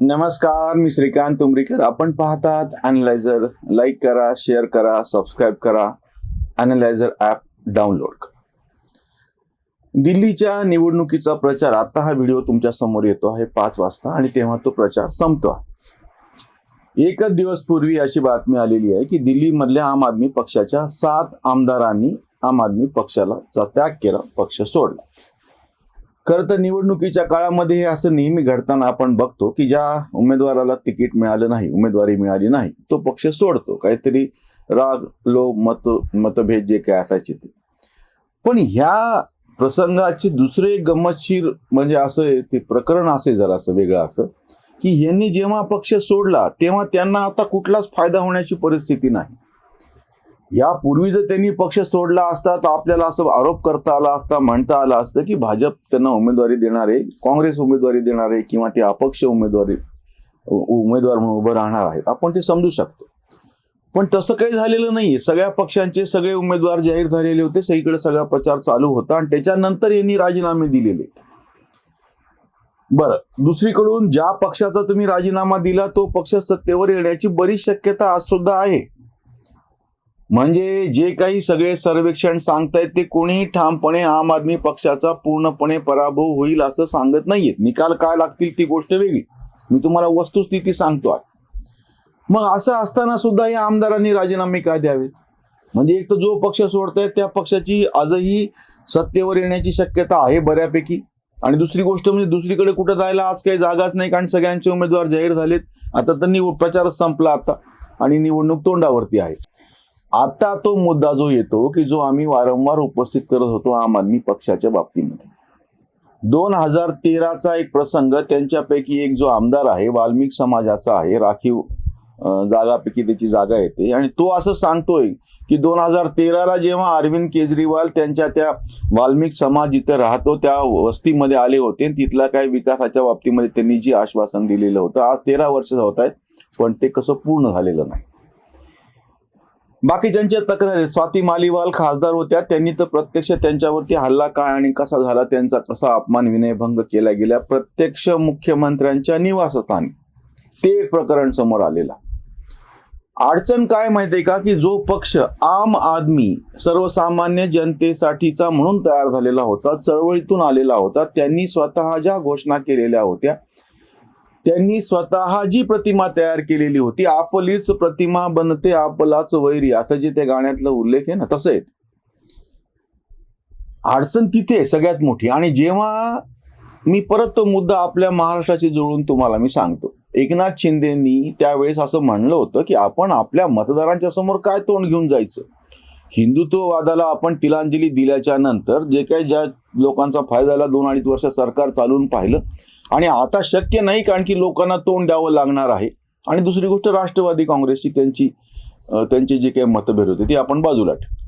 नमस्कार मी श्रीकांत तुमरीकर. आपण पाहतात अॅनलायझर लाईक करा शेअर करा सबस्क्राईब करा. अॅनलायझर ॲप डाउनलोड करा. दिल्लीच्या निवडणुकीचा प्रचार. आता हा व्हिडिओ तुमच्यासमोर येतो आहे पाच वाजता आणि तेव्हा तो प्रचार संपतो आहे. एकच दिवस पूर्वी अशी बातमी आलेली आहे की दिल्लीमधल्या आम आदमी पक्षाच्या सात आमदारांनी आम आदमी पक्षाला चा त्याग केला पक्ष सोडला. खरं तर निवडणुकीच्या काळामध्ये हे असं नेहमी घडताना आपण बघतो की ज्या उमेदवाराला तिकीट मिळालं नाही उमेदवारी मिळाली नाही तो पक्ष सोडतो. काहीतरी राग लो मत मतभेद जे काय असायचे ते. पण ह्या प्रसंगाचे दुसरे गमतशीर म्हणजे असं ते प्रकरण असे जरा असं वेगळं असं की यांनी जेव्हा पक्ष सोडला तेव्हा त्यांना आता कुठलाच फायदा होण्याची परिस्थिती नाही. यापूर्वी जर त्यांनी पक्ष सोडला असता तर आपल्याला असं आरोप करता आला असता म्हणता आलं असतं की भाजप त्यांना उमेदवारी देणार आहे काँग्रेस उमेदवारी देणार आहे किंवा ते अपक्ष उमेदवारी उमेदवार म्हणून उभं राहणार आहेत. आपण ते समजू शकतो. पण तसं काही झालेलं नाहीये. सगळ्या पक्षांचे सगळे उमेदवार जाहीर झालेले होते. सगळीकडे सगळा प्रचार चालू होता आणि त्याच्यानंतर यांनी राजीनामे दिलेले. बरं दुसरीकडून ज्या पक्षाचा तुम्ही राजीनामा दिला तो पक्ष सत्तेवर येण्याची बरीच शक्यता आज सुद्धा आहे. म्हणजे जे काही सगळे सर्वेक्षण सांगतायत ते कोणीही ठामपणे आम आदमी पक्षाचा पूर्णपणे पराभव होईल असं सांगत नाहीयेत. निकाल काय लागतील ती गोष्ट वेगळी. मी तुम्हाला वस्तुस्थिती सांगतो आहे मग असं असताना सुद्धा या आमदारांनी राजीनामे काय द्यावेत? म्हणजे एक तर जो पक्ष सोडतायत त्या पक्षाची आजही सत्तेवर येण्याची शक्यता आहे बऱ्यापैकी. आणि दुसरी गोष्ट म्हणजे दुसरीकडे कुठं जायला आज काही जागाच नाही कारण सगळ्यांचे उमेदवार जाहीर झालेत. आता तर निवड प्रचारच संपला आता. आणि निवडणूक तोंडावरती आहे. आता तो मुद्दा जो येतो की जो आम्ही वारंवार उपस्थित करत होतो आम आदमी पक्षाच्या बाबतीमध्ये. दोन हजार तेराचा एक प्रसंग त्यांच्यापैकी एक जो आमदार आहे वाल्मिक समाजाचा आहे राखीव जागापैकी त्याची जागा येते. आणि तो असं सांगतोय की दोन हजार तेराला जेव्हा अरविंद केजरीवाल त्यांच्या त्या वाल्मिक समाज जिथे राहतो त्या वस्तीमध्ये आले होते तिथल्या काही विकासाच्या बाबतीमध्ये त्यांनी जी आश्वासन दिलेलं होतं आज तेरा वर्ष होत आहेत पण ते कसं पूर्ण झालेलं नाही. बाकीच्यांच्या तक्रारी स्वाती मालीवाल खासदार होत्या. त्यांनी तर प्रत्यक्ष त्यांच्यावरती हल्ला काय आणि कसा झाला त्यांचा कसा अपमान विनयभंग केला गेला प्रत्यक्ष मुख्यमंत्र्यांच्या निवासस्थानी. ते एक प्रकरण समोर आलेला अडचण काय माहितीये का? की जो पक्ष आम आदमी सर्वसामान्य जनतेसाठीचा म्हणून तयार झालेला होता चळवळीतून आलेला होता त्यांनी स्वतः ज्या घोषणा केलेल्या होत्या त्यांनी स्वतः जी प्रतिमा तयार केलेली होती आपलीच प्रतिमा बनते आपलाच वैरी असं जे त्या गाण्यातलं उल्लेख आहे ना तसं आहे. अडचण तिथे सगळ्यात मोठी. आणि जेव्हा मी परत तो मुद्दा आपल्या महाराष्ट्राशी जुळून तुम्हाला मी सांगतो. एकनाथ शिंदेनी त्यावेळेस असं म्हणलं होतं की आपण आपल्या मतदारांच्या समोर काय तोंड घेऊन जायचं? हिंदुत्ववादाला आपण तिलांजली दिल्याच्या नंतर जे काही ज्या लोकांचा फायदाला दोन अडीच वर्ष सरकार चालवून पाहिलं. आणि आता शक्य नाही कारण की लोकांना तोंड द्यावं लागणार आहे. आणि दुसरी गोष्ट राष्ट्रवादी काँग्रेसची त्यांची त्यांचे जे काही मतभेद होते ते आपण बाजूला ठेवू.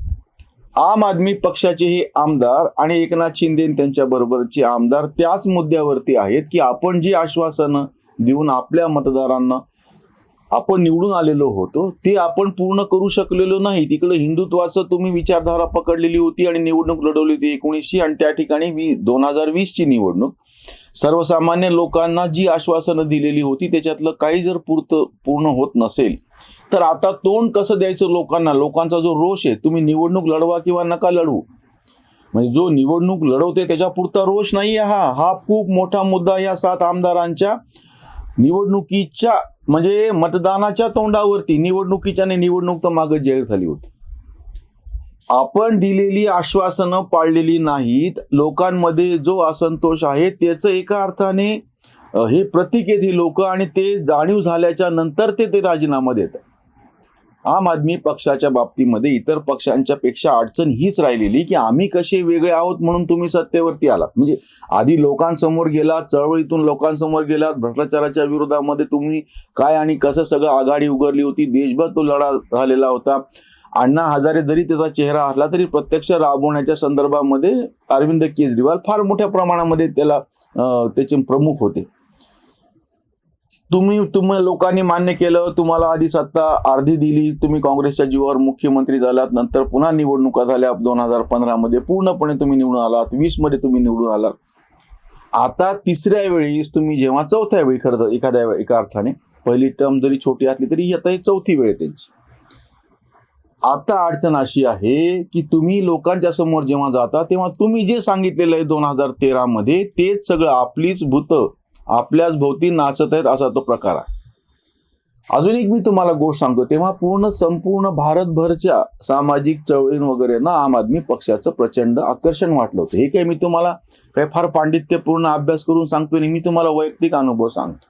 आम आदमी पक्षाचेही आमदार आणि एकनाथ शिंदे त्यांच्याबरोबरचे त्यांच्या बरोबरचे आमदार त्याच मुद्द्यावरती आहेत की आपण जी आश्वासनं देऊन आपल्या मतदारांना आपण निवडून आलेलो होतो ते आपण पूर्ण करू शकलेलो नाही. तिकडे हिंदुत्वाचं तुम्ही विचारधारा पकडलेली होती आणि निवडणूक लढवली होती एकोणीसशे आणि त्या ठिकाणी वी दोन हजार वीसची निवडणूक. सर्वसामान्य लोकांना जी आश्वासनं दिलेली होती त्याच्यातलं काही जर पूर्त पूर्ण होत नसेल तर आता तोंड कसं द्यायचं लोकांना? लोकांचा जो रोष आहे तुम्ही निवडणूक लढवा किंवा नका लढवू. म्हणजे जो निवडणूक लढवते त्याच्यापुरता रोष नाही आहे हा. हा खूप मोठा मुद्दा या सात आमदारांच्या निवडणुकीच्या म्हणजे मतदानाच्या तोंडावरती निवडणुकीच्या आणि निवडणूक तर मागे जेल झाली होती. आपण दिलेली आश्वासनं पाळलेली नाहीत. लोकांमध्ये जो असंतोष आहे त्याचं एका अर्थाने हे प्रतीक येते लोक आणि ते जाणीव झाल्याच्यानंतर ते ते राजीनामा देतात. आम आदमी पक्षाच्या बाबतीमध्ये इतर पक्षांच्या पेक्षा अडचण हीच राहिलेली की आम्ही कसे वेगळे आहोत म्हणून तुम्ही सत्तेवरती आलात. म्हणजे आधी लोकांसमोर गेलात चळवळीतून लोकांसमोर गेलात भ्रष्टाचाराच्या विरोधामध्ये तुम्ही काय आणि कसं सगळं आघाडी उघडली होती देशभर तो लढा झालेला होता. अण्णा हजारे जरी त्याचा चेहरा असला तरी प्रत्यक्ष राबवण्याच्या संदर्भामध्ये अरविंद केजरीवाल फार मोठ्या प्रमाणामध्ये त्याला त्याचे प्रमुख होते. तुम्ही तुम्ही लोकांनी मान्य केलं तुम्हाला आधी सत्ता अर्धी दिली तुम्ही काँग्रेसच्या जीवावर मुख्यमंत्री झालात नंतर पुन्हा निवडणुका झाल्या दोन हजार पंधरामध्ये पूर्णपणे तुम्ही निवडून आलात वीसमध्ये तुम्ही निवडून आलात. आता तिसऱ्या वेळीस तुम्ही जेव्हा चौथ्या वेळी खरं तर एखाद्या एका अर्थाने पहिली टर्म जरी छोटी असली तरी ही आता ही चौथी वेळ त्यांची. आता अडचण अशी आहे की तुम्ही लोकांच्या समोर जेव्हा जाता तेव्हा तुम्ही जे सांगितलेलं आहे दोन हजार तेरा मध्ये तेच सगळं आपलीच भूतं. आपल्याच भोवती नाचत आहेत असा तो प्रकार आहे. अजून एक मी तुम्हाला गोष्ट सांगतो तेव्हा पूर्ण संपूर्ण भारतभरच्या सामाजिक चळवळीं वगैरे ना आम आदमी पक्षाचं प्रचंड आकर्षण वाटलं होतं. हे काही मी तुम्हाला काही फार पांडित्यपूर्ण अभ्यास करून सांगतो आणि मी तुम्हाला वैयक्तिक अनुभव सांगतो.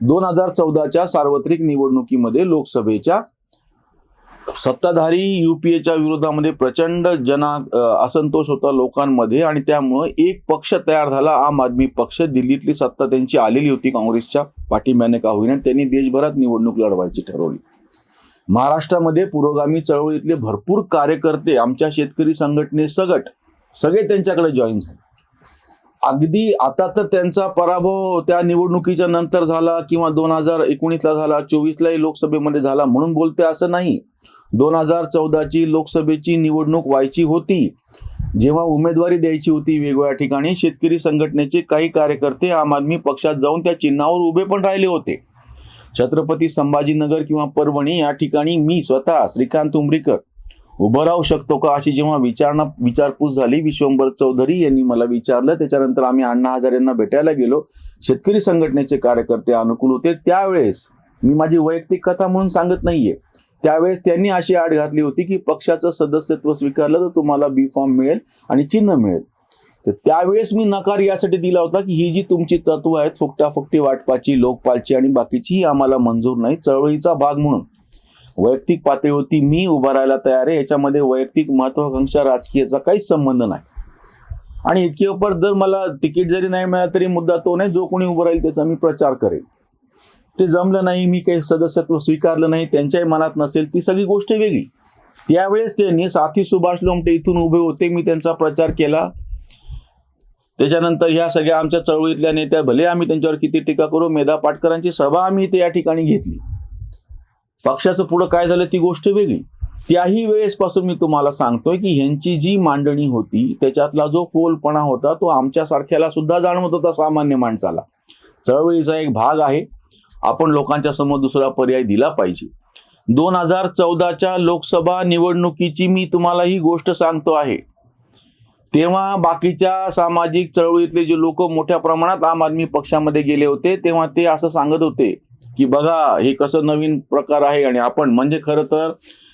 दोन हजार चौदाच्या सार्वत्रिक निवडणुकीमध्ये लोकसभेच्या सत्ताधारी युपीएच्या विरोधामध्ये प्रचंड जना असंतोष होता लोकांमध्ये आणि त्यामुळे एक पक्ष तयार झाला आम आदमी पक्ष. दिल्लीतली सत्ता त्यांची आलेली होती काँग्रेसच्या पाठिंब्याने का होईना. त्यांनी देशभरात निवडणूक लढवायची ठरवली. महाराष्ट्रामध्ये पुरोगामी चळवळीतले भरपूर कार्यकर्ते आमच्या शेतकरी संघटनेसगट सगळे त्यांच्याकडे जॉईन झाले. अगदी आता तर त्यांचा पराभव त्या निवडणुकीच्या नंतर झाला किंवा दोन हजार एकोणीसला झाला चोवीसलाही लोकसभेमध्ये झाला म्हणून बोलते असं नाही. दोन हजार चौदाची लोकसभेची निवडणूक व्हायची होती. जेव्हा उमेदवारी द्यायची होती वेगवेगळ्या ठिकाणी शेतकरी संघटनेचे काही कार्यकर्ते आम आदमी पक्षात जाऊन त्या चिन्हावर उभे पण राहिले होते. छत्रपती संभाजीनगर किंवा परभणी या ठिकाणी मी स्वतः श्रीकांत उमरीकर उभं राहू शकतो का अशी जेव्हा विचारणा विचारपूस झाली विश्वंभर चौधरी यांनी मला विचारलं. त्याच्यानंतर आम्ही अण्णा हजार यांना भेटायला गेलो. शेतकरी संघटनेचे कार्यकर्ते अनुकूल होते. त्यावेळेस मी माझी वैयक्तिक कथा म्हणून सांगत नाहीये. त्यावेळेस त्यांनी अशी आड घातली होती की पक्षाचं सदस्यत्व स्वीकारलं तर तुम्हाला बी फॉर्म मिळेल आणि चिन्ह मिळेल. तर त्यावेळेस मी नकार यासाठी दिला होता की ही जी तुमची तत्व आहेत फुकटाफुकटी वाटपाची लोकपालची आणि बाकीची ही आम्हाला मंजूर नाही चळवळीचा भाग म्हणून. वैयक्तिक पातळीवरती मी उभा राहायला तयार आहे याच्यामध्ये वैयक्तिक महत्वाकांक्षा राजकीयाचा काहीच संबंध नाही. आणि इतके उपर जर मला तिकीट जरी नाही मिळालं तरी मुद्दा तो नाही जो कोणी उभं राहील त्याचा मी प्रचार करेल. ते जमलं नाही मी काही सदस्यत्व स्वीकारलं नाही त्यांच्याही मनात नसेल ती सगळी गोष्ट वेगळी. त्यावेळेस त्यांनी साथी सुभाष लोमटे इथून उभे होते मी त्यांचा प्रचार केला. त्याच्यानंतर ह्या सगळ्या आमच्या चळवळीतल्या नेत्या भले आम्ही त्यांच्यावर किती टीका करू मेधा पाटकरांची सभा आम्ही इथे या ठिकाणी घेतली. पक्षाचं पुढं काय झालं ती गोष्ट वेगळी. त्याही वेळेसपासून मी तुम्हाला सांगतोय की ह्यांची जी मांडणी होती त्याच्यातला जो फोलपणा होता तो आमच्यासारख्याला सुद्धा जाणवत होता सामान्य माणसाला. चळवळीचा एक भाग आहे. आपण लोकांच्या समोर दुसरा पर्याय दिला पाहिजे. दोन हजार चौदाच्या लोकसभा निवडणुकीची मी तुम्हाला ही गोष्ट सांगतो आहे. तेव्हा बाकीच्या सामाजिक चळवळीतले जे लोक मोठ्या प्रमाणात आम आदमी पक्षामध्ये गेले होते तेव्हा ते असं सांगत होते की बघा हे कसं नवीन प्रकार आहे आणि आपण म्हणजे खरं तर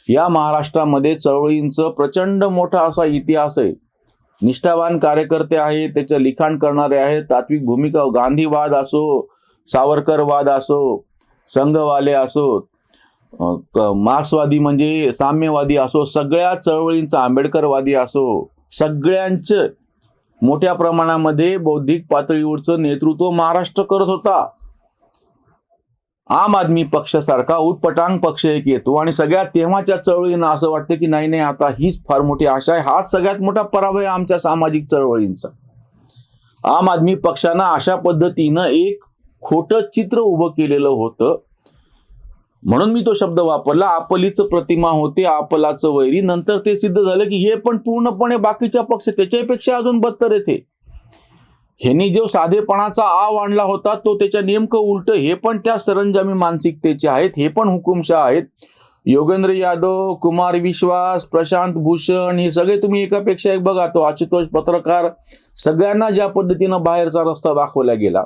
या महाराष्ट्रामध्ये चळवळींचं प्रचंड मोठा असा इतिहास आहे. निष्ठावान कार्यकर्ते आहेत त्याचं लिखाण करणारे आहेत तात्विक भूमिका गांधीवाद असो सावरकरवाद असो संघवाले असो मार्क्सवादी म्हणजे साम्यवादी असो सगळ्या चळवळींचा आंबेडकरवादी असो सगळ्यांचं मोठ्या प्रमाणामध्ये बौद्धिक पातळीवरचं नेतृत्व महाराष्ट्र करत होता. आम आदमी पक्षासारखा उटपटांग पक्ष एक येतो. आणि सगळ्यात तेव्हाच्या चळवळींना असं वाटतं की नाही नाही आता हीच फार मोठी आशा आहे. हाच सगळ्यात मोठा पराभव आहे आमच्या सामाजिक चळवळींचा. आम आदमी पक्षानं अशा पद्धतीनं एक खोटं चित्र उभं केलेलं होतं. म्हणून मी तो शब्द वापरला आपलीच प्रतिमा होते आपलाचं वैरी. नंतर ते सिद्ध झालं की हे पण पूर्णपणे बाकीच्या पक्ष त्याच्यापेक्षा अजून बत्तर येते. ह्यांनी जो साधेपणाचा आव आणला होता तो त्याच्या नेमकं उलट हे पण त्या सरंजामी मानसिकतेचे आहेत हे पण हुकुमशाह आहेत. योगेंद्र यादव कुमार विश्वास प्रशांत भूषण हे सगळे तुम्ही एकापेक्षा एक बघा तो आशुतोष पत्रकार सगळ्यांना ज्या पद्धतीनं बाहेरचा रस्ता दाखवला गेला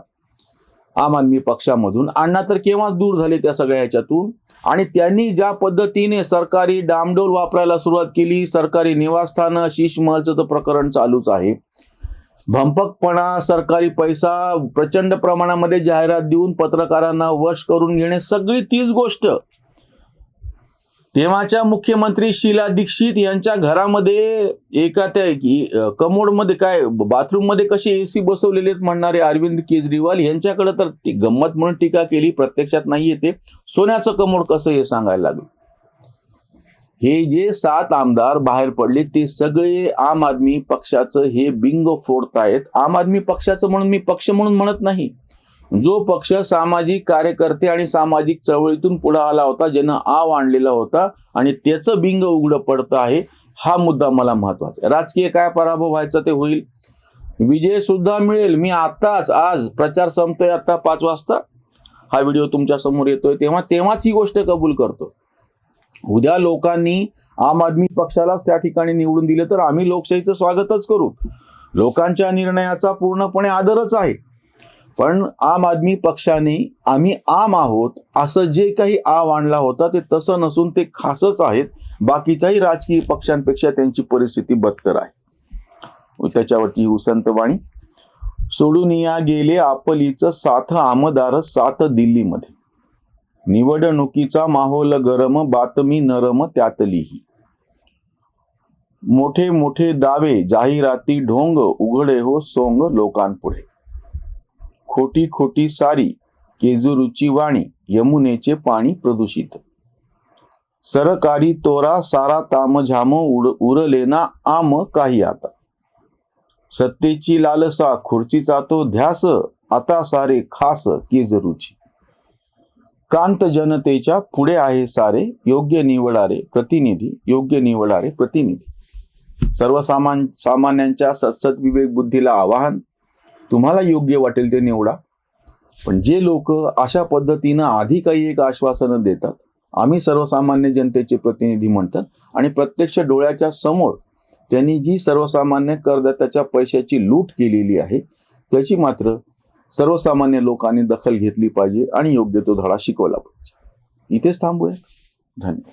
आम आदमी पक्षामधून. अण्णा तर केव्हाच दूर झाले त्या सगळ्या ह्याच्यातून? आणि त्यांनी ज्या पद्धतीने सरकारी डामडोल वापरायला सुरुवात केली सरकारी निवासस्थानं शीशमहलचं तर प्रकरण चालूच आहे. भंपकपणा सरकारी पैसा प्रचंड प्रमाणामध्ये जाहिरात देऊन पत्रकारांना वश करून घेणे सगळी तीच गोष्ट. तेव्हाच्या मुख्यमंत्री शीला दीक्षित यांच्या घरामध्ये एका त्या कमोडमध्ये काय बाथरूममध्ये कसे एसी बसवलेले आहेत म्हणणारे अरविंद केजरीवाल यांच्याकडे तर गंमत म्हणून टीका केली प्रत्यक्षात नाही येते सोन्याचं कमोड कसं हे सांगायला लागलं? हे जे सात आमदार बाहेर पडले ते सगळे आम आदमी पक्षाचं हे बिंग फोडतायत आम आदमी पक्षाचं म्हणून मी पक्ष म्हणून म्हणत नाही. जो पक्ष सामाजिक कार्यकर्ते आणि सामाजिक चळवळीतून पुढे आला होता ज्यानं आव आणलेला होता आणि त्याचं बिंग उघडं पडतं आहे हा मुद्दा मला महत्त्वाचा आहे. राजकीय काय पराभव व्हायचा ते होईल. विजय सुद्धा मिळेल. मी आताच आज प्रचार संपतोय आता पाच वाजता. हा व्हिडिओ तुमच्यासमोर येतोय तेव्हा तेव्हाच ही गोष्ट कबूल करतो. उद्या लोकांनी आम आदमी पक्षालाच त्या ठिकाणी निवडून दिले तर आम्ही लोकशाहीचं स्वागतच करू. लोकांच्या निर्णयाचा पूर्णपणे आदरच आहे. पण आम आदमी पक्षाने आम्ही आम आहोत असं जे काही आव आणला होता ते तसं नसून ते खासच आहेत. बाकीच्याही राजकीय पक्षांपेक्षा त्यांची परिस्थिती बदतर आहे. त्याच्यावरची उसंतवाणी सोडून या गेले आपलीचं साथ आमदार साथ दिल्लीमध्ये. निवडणुकीचा माहोल गरम बातमी नरम त्यातलीही. मोठे मोठे दावे जाहिराती ढोंग उघडे हो सोंग लोकांपुढे. खोटी खोटी सारी केजुरूची वाणी यमुनेचे पाणी प्रदूषित. सरकारी तोरा सारा तामझाम उड उरलेना आम काही आता. सत्तेची लालसा खुर्चीचा तो ध्यास आता सारे खास केजरूची. कांत जनतेच्या पुढे आहे सारे योग्य निवडारे प्रतिनिधी योग्य निवडारे प्रतिनिधी. सर्वसामान सामान्यांच्या सत्सत विवेक बुद्धीला आवाहन तुम्हाला योग्य वाटेल ते निवडा. पण जे लोक अशा पद्धतीनं आधी काही एक आश्वासनं देतात आम्ही सर्वसामान्य जनतेचे प्रतिनिधी म्हणतात आणि प्रत्यक्ष डोळ्याच्या समोर त्यांनी जी सर्वसामान्य करदात्याच्या पैशाची लूट केलेली आहे त्याची मात्र सर्वसामान्य लोकांनी दखल घेतली पाहिजे आणि योग्य तो धडा शिकवला पाहिजे. इथेच थांबूया. धन्यवाद.